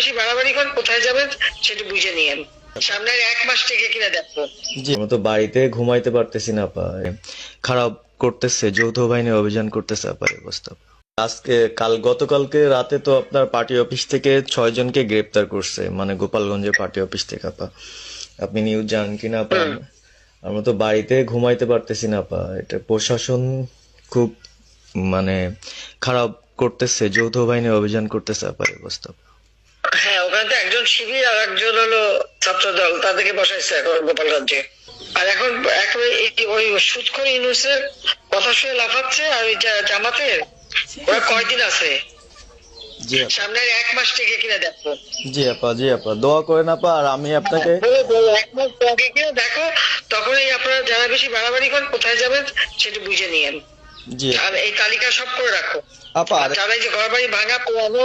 বেশি বাড়াবাড়ি করেন কোথায় যাবেন সেটা বুঝে নিয়েন। সামনের এক মাস থেকে কিনা দেখব। জি আমরা তো বাড়িতে ঘুমাইতে পারতেছি না আপা। খারাপ করতেছে যৌথ বাহিনী অভিযান করতেছে আপা অবস্থা। আজকে কাল গতকালকে রাতে তো আপনার পার্টি অফিস থেকে ছয় জনকে গ্রেপ্তার করছে মানে গোপালগঞ্জের পার্টি অফিস থেকে আপা। আপনি নিউজ জানেন কিনা আপা? আমরা তো বাড়িতে ঘুমাইতে পারতেছি না আপা। এটা প্রশাসন খুব মানে খারাপ করতেছে যৌথ বাহিনী অভিযান করতেছে আপা অবস্থা। হ্যাঁ ওখানে তো একজন শিবির আর একজন হলো ছাত্র দল তাদেরকে বসাইছে এখন গোপালগঞ্জে আর এখন এখন ওই সুৎখর ইউনুসের কথা শুনে লাফাচ্ছে আর ওই জামাতের ওরা কয়দিন আছে? সামনের এক মাস থেকে কিনা দেখব জি আপা জি আপা দোয়া করেন আপা আর আমি আপনাকে বলে এক মাস আগে কিনা দেখো তখনই আপনারা যারা বেশি বাড়াবাড়ি করেন কোথায় যাবেন সেটা বুঝে নিয়েন। জি। আর এই তালিকা সব করে রাখো। আপা যারা এই যে ঘর বাড়ি ভাঙা পোড়ানো